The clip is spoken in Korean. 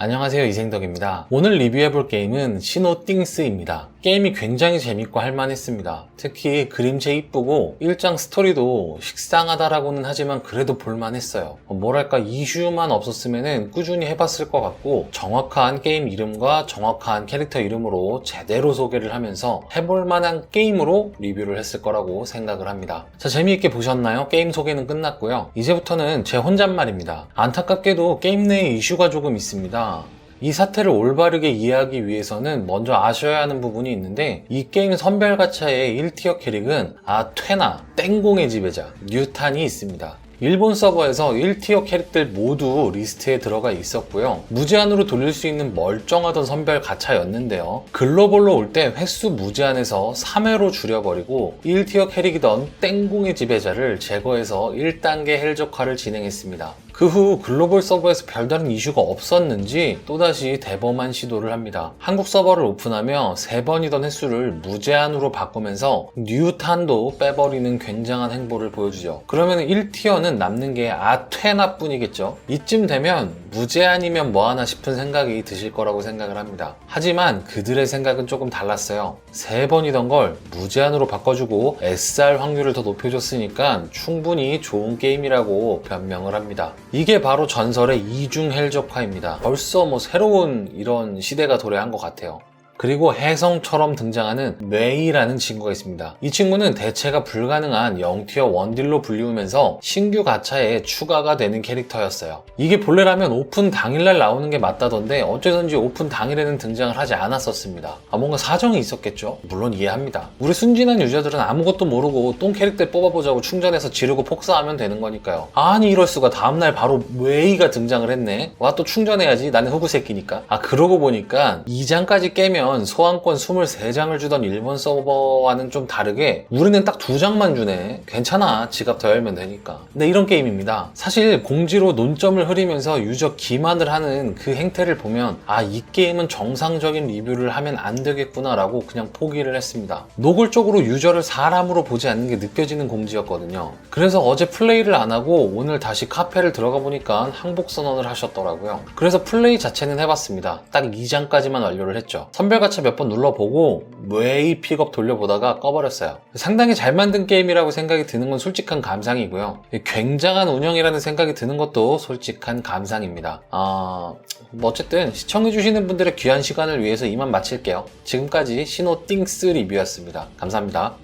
안녕하세요 이생덕입니다. 오늘 리뷰해볼 게임은 신호띵스입니다. 게임이 굉장히 재밌고 할만했습니다. 특히 그림체 이쁘고 일장 스토리도 식상하다라고는 하지만 그래도 볼만했어요. 뭐랄까 이슈만 없었으면 꾸준히 해봤을 것 같고 정확한 게임 이름과 정확한 캐릭터 이름으로 제대로 소개를 하면서 해볼 만한 게임으로 리뷰를 했을 거라고 생각을 합니다. 자 재미있게 보셨나요? 게임 소개는 끝났고요. 이제부터는 제 혼잣말입니다. 안타깝게도 게임 내에 이슈가 조금 있습니다. 이 사태를 올바르게 이해하기 위해서는 먼저 아셔야 하는 부분이 있는데 이 게임 선별 가차의 1티어 캐릭은 아퇴나 땡공의 지배자 뉴탄이 있습니다. 일본 서버에서 1티어 캐릭들 모두 리스트에 들어가 있었고요. 무제한으로 돌릴 수 있는 멀쩡하던 선별 가차였는데요. 글로벌로 올 때 횟수 무제한에서 3회로 줄여버리고 1티어 캐릭이던 땡공의 지배자를 제거해서 1단계 헬적화를 진행했습니다. 그후 글로벌 서버에서 별다른 이슈가 없었는지 또다시 대범한 시도를 합니다. 한국 서버를 오픈하며 3번이던 횟수를 무제한으로 바꾸면서 뉴탄도 빼버리는 굉장한 행보를 보여주죠. 그러면 1티어는 남는 게 아퇴나 뿐이겠죠. 이쯤 되면 무제한이면 뭐 하나 싶은 생각이 드실 거라고 생각을 합니다. 하지만 그들의 생각은 조금 달랐어요. 3번이던 걸 무제한으로 바꿔주고 SR 확률을 더 높여줬으니까 충분히 좋은 게임이라고 변명을 합니다. 이게 바로 전설의 이중 헬적화입니다. 벌써 뭐 새로운 이런 시대가 도래한 것 같아요. 그리고 혜성처럼 등장하는 메이라는 친구가 있습니다. 이 친구는 대체가 불가능한 0티어 원딜로 불리우면서 신규 가차에 추가가 되는 캐릭터였어요. 이게 본래라면 오픈 당일날 나오는 게 맞다던데 어쩌든지 오픈 당일에는 등장을 하지 않았었습니다. 아, 뭔가 사정이 있었겠죠? 물론 이해합니다. 우리 순진한 유저들은 아무것도 모르고 똥 캐릭터 뽑아보자고 충전해서 지르고 폭사하면 되는 거니까요. 아니 이럴 수가 다음날 바로 메이가 등장을 했네. 와 또 충전해야지. 나는 흑우 새끼니까. 아 그러고 보니까 2장까지 깨면 소환권 23장을 주던 일본 서버와는 좀 다르게 우리는 딱 두 장만 주네. 괜찮아. 지갑 더 열면 되니까. 근데 이런 게임입니다. 사실 공지로 논점을 흐리면서 유저 기만을 하는 그 행태를 보면 아 이 게임은 정상적인 리뷰를 하면 안 되겠구나 라고 그냥 포기를 했습니다. 노골적으로 유저를 사람으로 보지 않는 게 느껴지는 공지였거든요. 그래서 어제 플레이를 안 하고 오늘 다시 카페를 들어가 보니까 항복 선언을 하셨더라고요. 그래서 플레이 자체는 해봤습니다. 딱 2장까지만 완료를 했죠. 선별 가차 몇번 눌러보고 웨이 픽업 돌려보다가 꺼버렸어요. 상당히 잘 만든 게임이라고 생각이 드는 건 솔직한 감상이고요. 굉장한 운영이라는 생각이 드는 것도 솔직한 감상입니다. 아, 뭐 어쨌든 시청해주시는 분들의 귀한 시간을 위해서 이만 마칠게요. 지금까지 신호 띵스 리뷰였습니다. 감사합니다.